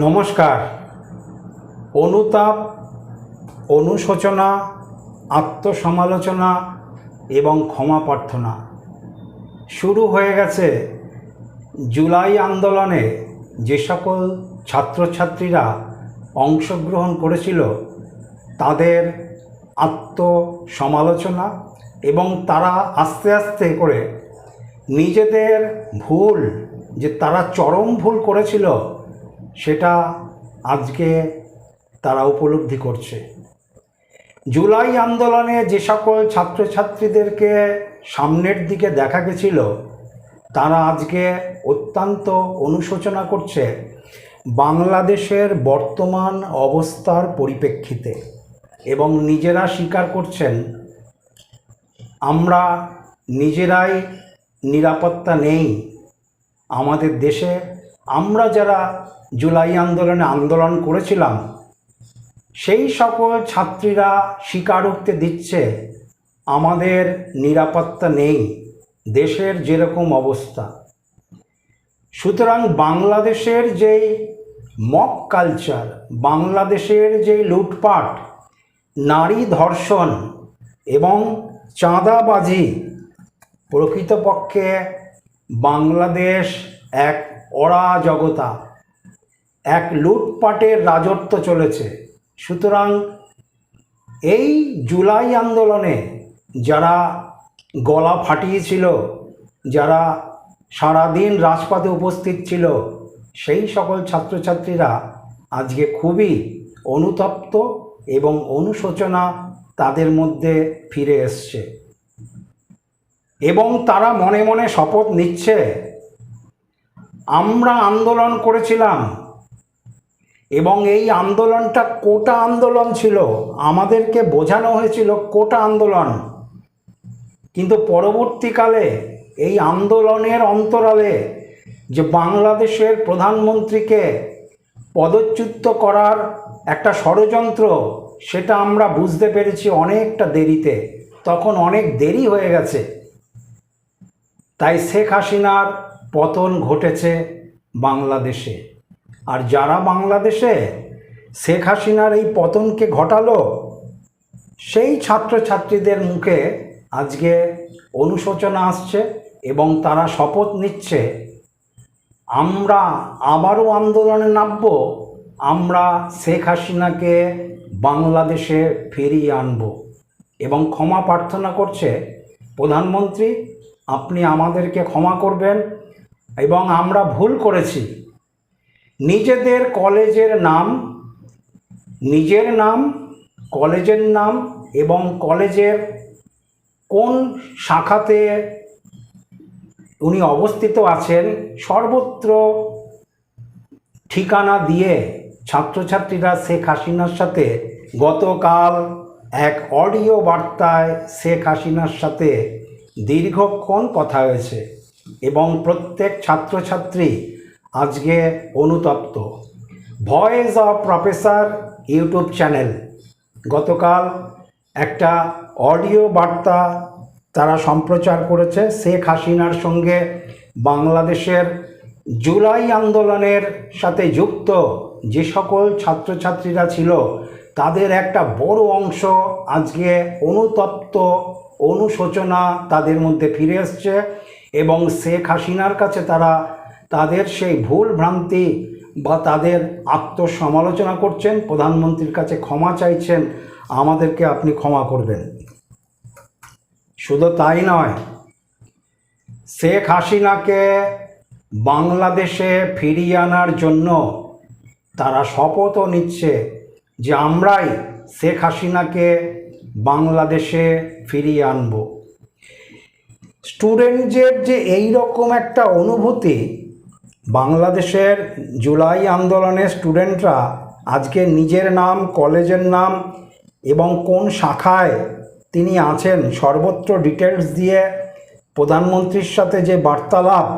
নমস্কার। অনুতাপ, অনুশোচনা, আত্মসমালোচনা এবং ক্ষমা প্রার্থনা শুরু হয়ে গেছে জুলাই আন্দোলনে যে সকল ছাত্রছাত্রীরা অংশগ্রহণ করেছিল তাদের আত্মসমালোচনা এবং তারা আস্তে আস্তে করে নিজেদের ভুল, যে তারা চরম ভুল করেছিল সেটা আজকে তারা উপলব্ধি করছে। জুলাই আন্দোলনে যে সকল ছাত্রছাত্রীদেরকে সামনের দিকে দেখা গেছিল, তারা আজকে অত্যন্ত অনুশোচনা করছে বাংলাদেশের বর্তমান অবস্থার পরিপ্রেক্ষিতে এবং নিজেরা স্বীকার করছেন, আমরা নিজেরাই নিরাপত্তা নেই আমাদের দেশে, আমরা যারা জুলাই আন্দোলনে আন্দোলন করেছিলাম, সেই সকল ছাত্রীরা স্বীকারোক্তি দিচ্ছে, আমাদের নিরাপত্তা নেই, দেশের যেরকম অবস্থা। সুতরাং বাংলাদেশের যেই মক কালচার, বাংলাদেশের যেই লুটপাট, নারী ধর্ষণ এবং চাঁদাবাজি, প্রকৃতপক্ষে বাংলাদেশ এক অরাজকতা। এক লুটপাটের রাজত্ব চলেছে। সুতরাং এই জুলাই আন্দোলনে যারা গলা ফাটিয়েছিল, যারা সারাদিন রাজপথে উপস্থিত ছিল, সেই সকল ছাত্রছাত্রীরা আজকে খুবই অনুতপ্ত এবং অনুশোচনা তাদের মধ্যে ফিরে এসছে। এবং তারা মনে মনে শপথ নিচ্ছে, আমরা আন্দোলন করেছিলাম এবং এই আন্দোলনটা কোটা আন্দোলন ছিল। আমাদেরকে বোঝানো হয়েছিল কোটা আন্দোলন। কিন্তু পরবর্তীকালে এই আন্দোলনের অন্তরালে যে বাংলাদেশের প্রধানমন্ত্রীকে পদচ্যুত করার একটা ষড়যন্ত্র, সেটা আমরা বুঝতে পেরেছি অনেকটা দেরিতে। তখন অনেক দেরি হয়ে গেছে। তাই শেখ হাসিনার পতন ঘটেছে বাংলাদেশে। আর যারা বাংলাদেশে শেখ হাসিনার এই পতনকে ঘটালো, সেই ছাত্রছাত্রীদের মুখে আজকে অনুশোচনা আসছে এবং তারা শপথ নিচ্ছে, আমরা আবারও আন্দোলনে নামব, আমরা শেখ হাসিনাকে বাংলাদেশে ফিরিয়ে আনব। এবং ক্ষমা প্রার্থনা করছে প্রধানমন্ত্রী, আপনি আমাদেরকে ক্ষমা করবেন এবং আমরা ভুল করেছি। নিজেদের কলেজের নাম, নিজের নাম, কলেজের নাম এবং কলেজের কোন শাখাতে উনি অবস্থিত আছেন সর্বত্র ঠিকানা দিয়ে ছাত্রছাত্রীরা শেখ হাসিনার সাথে গতকাল এক অডিও বার্তায় শেখ হাসিনার সাথে দীর্ঘক্ষণ কথা হয়েছে এবং প্রত্যেক ছাত্রছাত্রী আজকে অনুতপ্ত। Voice of professor YouTube channel গতকাল একটা অডিও বার্তা তারা সম্প্রচার করেছে শেখ হাসিনার সঙ্গে বাংলাদেশের জুলাই আন্দোলনের সাথে যুক্ত যে সকল ছাত্রছাত্রীরা ছিল, তাদের একটা বড় অংশ আজকে অনুতপ্ত অনুশোচনা তাদের মধ্যে ফিরে এসছে এবং শেখ হাসিনার কাছে তারা তাদের সেই ভুল ভ্রান্তি বা তাদের আত্মসমালোচনা করছেন, প্রধানমন্ত্রীর কাছে ক্ষমা চাইছেন, আমাদেরকে আপনি ক্ষমা করবেন। শুধু তাই নয়, শেখ হাসিনাকে বাংলাদেশে ফিরিয়ে আনার জন্য তারা শপথও নিচ্ছে যে আমরাই শেখ হাসিনাকে বাংলাদেশে ফিরিয়ে আনব। স্টুডেন্টদের যে এই রকম একটা অনুভূতি বাংলাদেশের জুলাই আন্দোলনের স্টুডেন্টরা আজকে নিজের নাম, কলেজের নাম এবং কোন শাখায় তিনি আছেন সর্বত্র ডিটেলস দিয়ে প্রধানমন্ত্রীর সাথে যে বার্তালাপ,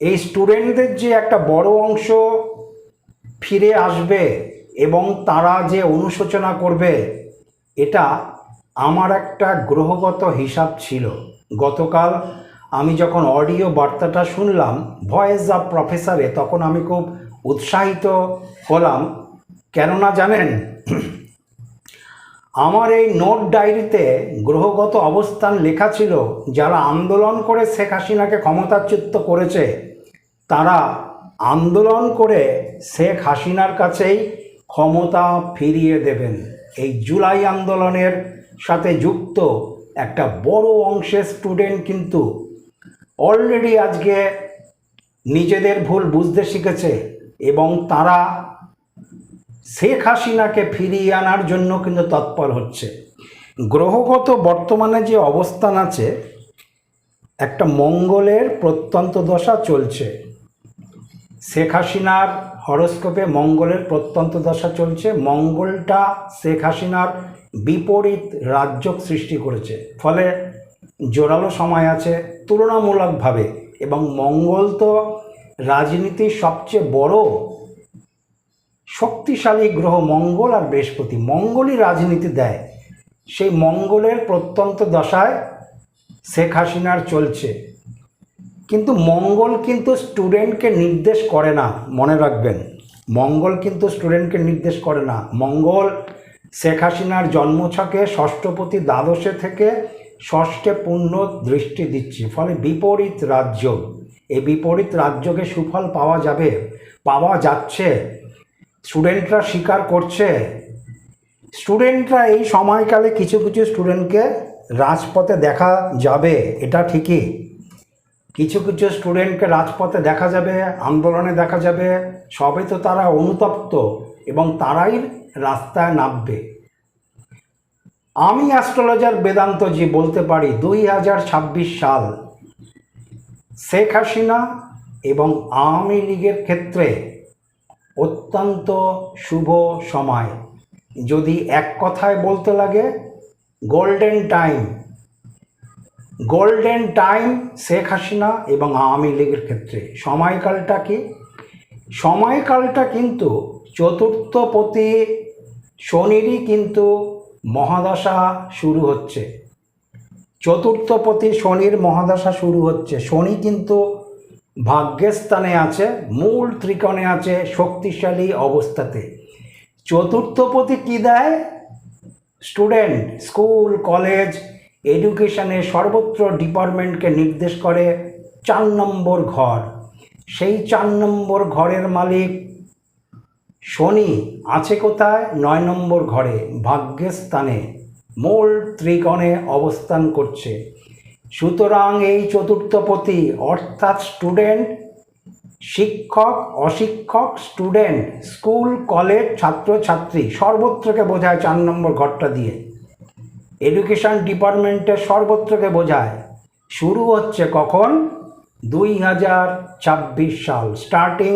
এই স্টুডেন্টদের যে একটা বড় অংশ ফিরে আসবে এবং তারা যে অনুশোচনা করবে, এটা আমার একটা গ্রহগত হিসাব ছিল। গতকাল আমি যখন অডিও বার্তাটা শুনলাম, ভয়েস অফ প্রফেসরে তখন আমি খুব উৎসাহিত হলাম। কেননা জানেন, আমার এই নোট ডায়েরিতে গ্রহগত অবস্থান লেখা ছিল, যারা আন্দোলন করে শেখ হাসিনাকে ক্ষমতাচ্যুত করেছে, তারা আন্দোলন করে শেখ হাসিনার কাছেই ক্ষমতা ফিরিয়ে দেবেন। এই জুলাই আন্দোলনের সাথে যুক্ত একটা বড় অংশের স্টুডেন্ট কিন্তু অলরেডি আজকে নিজেদের ভুল বুঝতে শিখেছে এবং তারা শেখ হাসিনাকে ফিরিয়ে আনার জন্য কিন্তু তৎপর হচ্ছে। গ্রহগত বর্তমানে যে অবস্থান আছে, একটা মঙ্গলের প্রত্যন্ত দশা চলছে। শেখ হাসিনার হরস্কোপে মঙ্গলের প্রত্যন্ত দশা চলছে। মঙ্গলটা শেখ হাসিনার বিপরীত রাজ্য সৃষ্টি করেছে। ফলে জোরালো সময় আছে, তুলনামূলকভাবে, এবং মঙ্গল তো রাজনীতির সবচেয়ে বড় শক্তিশালী গ্রহ মঙ্গল আর বৃহস্পতি। মঙ্গলই রাজনীতি দেয়। সেই মঙ্গলের প্রত্যন্ত দশায় শেখ হাসিনার চলছে। কিন্তু মঙ্গল কিন্তু স্টুডেন্টকে নির্দেশ করে না, মনে রাখবেন। মঙ্গল কিন্তু স্টুডেন্টকে নির্দেশ করে না। মঙ্গল শেখ হাসিনার জন্মছকে ষষ্ঠপতি দ্বাদশে থেকে ষষ্ঠে পূর্ণ দৃষ্টি দিচ্ছে, ফলে বিপরীত রাজ্য। এই বিপরীত রাজ্যকে সুফল পাওয়া যাবে, পাওয়া যাচ্ছে স্টুডেন্টরা স্বীকার করছে। স্টুডেন্টরা এই সময়কালে কিছু কিছু স্টুডেন্টকে রাজপথে দেখা যাবে, এটা ঠিকই। কিছু কিছু স্টুডেন্টকে রাজপথে দেখা যাবে, আন্দোলনে দেখা যাবে, সবে তো তারা অনুতপ্ত এবং তারাই রাস্তায় নামবে। আমি অ্যাস্ট্রোলজার বেদান্তজি বলতে পারি দুই হাজার ছাব্বিশ সাল। শেখ হাসিনা এবং আওয়ামী লীগের ক্ষেত্রে অত্যন্ত শুভ সময়। যদি এক কথায় বলতে লাগে, golden time. Golden time Sheikh Hasina এবং আওয়ামী লীগের ক্ষেত্রে। সময়কালটা কি? সময়কালটা কিন্তু চতুর্থপতি শনিরই কিন্তু মহাদশা শুরু হচ্ছে। চতুর্থপতি শনির মহাদশা শুরু হচ্ছে। শনি কিন্তু ভাগ্যস্থানে আছে, মূল ত্রিকোণে আছে, শক্তিশালী অবস্থাতে। চতুর্থপতি কী দেয়? স্টুডেন্ট, স্কুল, কলেজ, এডুকেশনে সর্বত্র ডিপার্টমেন্টকে নির্দেশ করে চার নম্বর ঘর। সেই চার নম্বর ঘরের মালিক শনি আছে কোথায়? নয় নম্বর ঘরে ভাগ্যের স্থানে মূল ত্রিকোণে অবস্থান করছে। সুতরাং এই চতুর্থপতি অর্থাৎ স্টুডেন্ট, শিক্ষক, অশিক্ষক, স্টুডেন্ট, স্কুল, কলেজ, ছাত্রছাত্রী, সর্বত্রকে বোঝায় চার নম্বর ঘরটা দিয়ে। এডুকেশন ডিপার্টমেন্টের সর্বত্রকে বোঝায়। শুরু হচ্ছে কখন? দুই হাজার ছাব্বিশ সাল, starting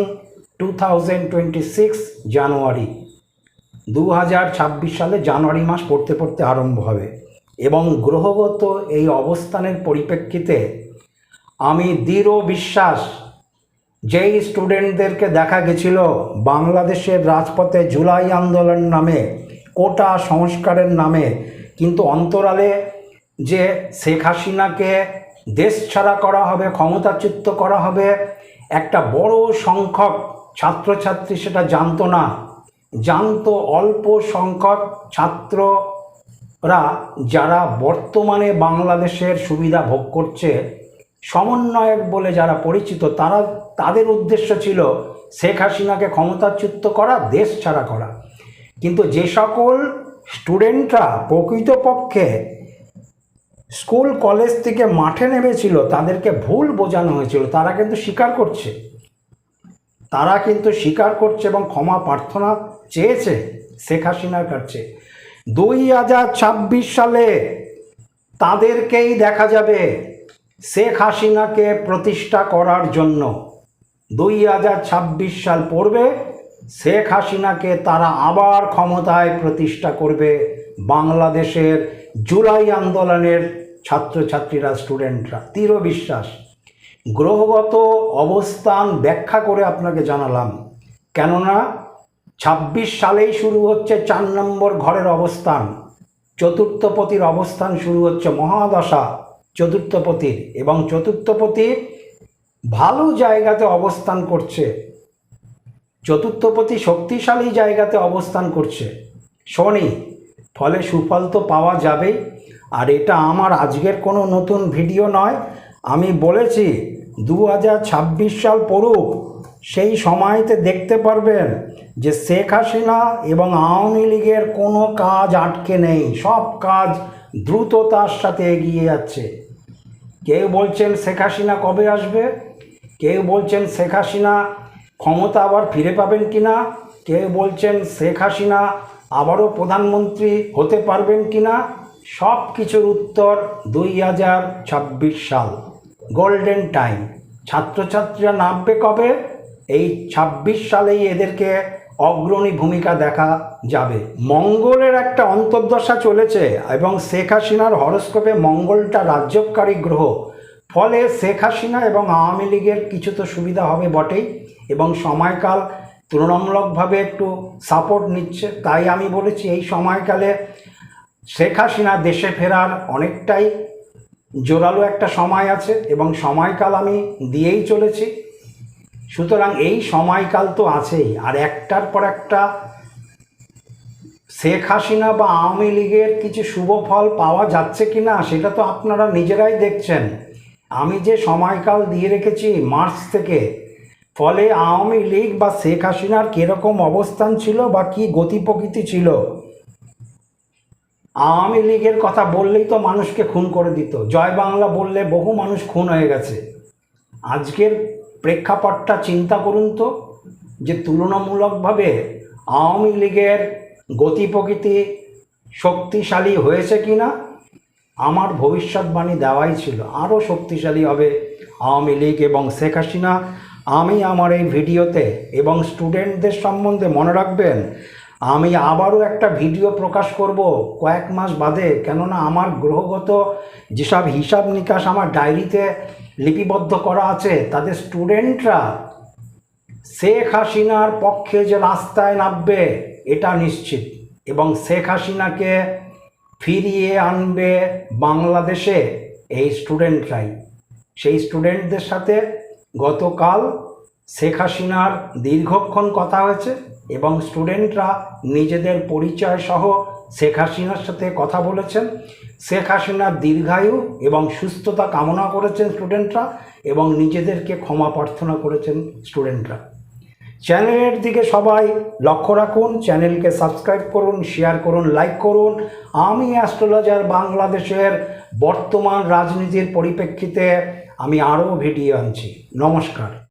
two thousand twenty six January. দু হাজার ছাব্বিশ সালে জানুয়ারি মাস পড়তে পড়তে আরম্ভ হবে। এবং গ্রহগত এই অবস্থানের পরিপ্রেক্ষিতে আমি দৃঢ় বিশ্বাস, যেই স্টুডেন্টদেরকে দেখা গেছিল বাংলাদেশের রাজপথে জুলাই আন্দোলন নামে, কোটা সংস্কারের নামে, কিন্তু অন্তরালে যে শেখ হাসিনাকে দেশ ছাড়া করা হবে, ক্ষমতাচ্যুত করা হবে, একটা বড় সংখ্যক ছাত্রছাত্রী সেটা জানতো না। জানতো অল্প সংখ্যক ছাত্ররা যারা বর্তমানে বাংলাদেশের সুবিধা ভোগ করছে, সমন্বয়ক বলে যারা পরিচিত, তারা তাদের উদ্দেশ্য ছিল শেখ হাসিনাকে ক্ষমতাচ্যুত করা, দেশ ছাড়া করা। কিন্তু যে সকল স্টুডেন্টরা প্রকৃতপক্ষে স্কুল, কলেজ থেকে মাঠে নেমেছিল, তাদেরকে ভুল বোঝানো হয়েছিল, তারা কিন্তু স্বীকার করছে। তারা কিন্তু স্বীকার করছে এবং ক্ষমা প্রার্থনা চেয়েছে শেখ হাসিনার কাছে। দুই হাজার ছাব্বিশ সালে তাদেরকেই দেখা যাবে শেখ হাসিনাকে প্রতিষ্ঠা করার জন্য। দুই হাজার ছাব্বিশ সাল পড়বে, শেখ হাসিনাকে তারা আবার ক্ষমতায় প্রতিষ্ঠা করবে বাংলাদেশের জুলাই আন্দোলনের ছাত্রছাত্রীরা স্টুডেন্টরা দৃঢ় বিশ্বাস। গ্রহগত অবস্থান ব্যাখ্যা করে আপনাকে জানালাম। কেননা ছাব্বিশ সালেই শুরু হচ্ছে চার নম্বর ঘরের অবস্থান, চতুর্থপতির অবস্থান শুরু হচ্ছে মহাদশা চতুর্থপতির এবং চতুর্থপতি ভালো জায়গাতে অবস্থান করছে। চতুর্থপতি শক্তিশালী জায়গাতে অবস্থান করছে। শনি, ফলে সুফল তো পাওয়া যাবেই। আর এটা আমার আজকের কোনো নতুন ভিডিও নয়। আমি বলেছি দু হাজার ছাব্বিশ সাল পড়ুক, সেই সময়তে দেখতে পারবেন যে শেখ হাসিনা এবং আওয়ামী লীগের কোনো কাজ আটকে নেই, সব কাজ দ্রুততার সাথে এগিয়ে যাচ্ছে। কেউ বলছেন শেখ হাসিনা কবে আসবে? কেউ বলছেন শেখ হাসিনা ক্ষমতা আবার ফিরে পাবেন কিনা? কেউ বলছেন শেখ হাসিনা আবারও প্রধানমন্ত্রী হতে পারবেন কি না সব কিছুর উত্তর দুই হাজার ছাব্বিশ সাল। গোল্ডেন টাইম ছাত্রছাত্রীরা নামবে কবে? এই ছাব্বিশ সালেই এদেরকে অগ্রণী ভূমিকা দেখা যাবে। মঙ্গলের একটা অন্তর্দশা চলেছে এবং শেখ হাসিনার হরস্কোপে মঙ্গলটা রাজ্যকারী গ্রহ। ফলে শেখ হাসিনা এবং আওয়ামী লীগের কিছু তো সুবিধা হবে বটেই এবং সময়কাল তুলনামূলকভাবে একটু সাপোর্ট নিচ্ছে। তাই আমি বলেছি এই সময়কালে শেখ হাসিনা দেশে ফেরার অনেকটাই জোরালো একটা সময় আছে এবং সময়কাল আমি দিয়েই চলেছি। সুতরাং এই সময়কাল তো আছেই। আর একটার পর একটা শেখ হাসিনা বা আওয়ামী লীগের কিছু শুভ ফল পাওয়া যাচ্ছে কি না সেটা তো আপনারা নিজেরাই দেখছেন। আমি যে সময়কাল দিয়ে রেখেছি মার্চ থেকে, ফলে আওয়ামী লীগ বা শেখ হাসিনার কীরকম অবস্থান ছিল বা কী গতি প্রকৃতি ছিল আওয়ামী লীগের কথা বললেই তো মানুষকে খুন করে দিত। জয় বাংলা বললে বহু মানুষ খুন হয়ে গেছে। আজকের প্রেক্ষাপটটা চিন্তা করুন তো, যে তুলনামূলকভাবে আওয়ামী লীগের গতি প্রকৃতি শক্তিশালী হয়েছে কি না আমার ভবিষ্যৎবাণী দেওয়াই ছিল। আরও শক্তিশালী হবে আওয়ামী লীগ এবং শেখ হাসিনা। আমি আমার এই ভিডিওতে এবং স্টুডেন্টদের সম্বন্ধে মনে রাখবেন আমি আবারও একটা ভিডিও প্রকাশ করব কয়েক মাস বাদে, কেননা আমার গ্রহগত যেসব হিসাব নিকাশ আমার ডায়েরিতে লিপিবদ্ধ করা আছে, তাদের স্টুডেন্টরা শেখ হাসিনার পক্ষে যে রাস্তায় নামবে, এটা নিশ্চিত। এবং শেখ হাসিনাকে ফিরিয়ে আনবে বাংলাদেশে এই স্টুডেন্টরাই। সেই স্টুডেন্টদের সাথে গতকাল শেখ হাসিনার দীর্ঘক্ষণ কথা হয়েছে। এবং স্টুডেন্টরা নিজেদের পরিচয় সহ শেখ হাসিনার সাথে কথা বলেছেন। শেখ হাসিনার দীর্ঘায়ু এবং সুস্থতা কামনা করেছেন স্টুডেন্টরা এবং নিজেদেরকে ক্ষমা প্রার্থনা করেছেন স্টুডেন্টরা। চ্যানেলের দিকে সবাই লক্ষ্য রাখুন, চ্যানেলকে সাবস্ক্রাইব করুন, শেয়ার করুন, লাইক করুন। আমি অ্যাস্ট্রোলজার বাংলাদেশের বর্তমান রাজনীতির পরিপ্রেক্ষিতে আমি আরও ভিডিও আনছি। নমস্কার।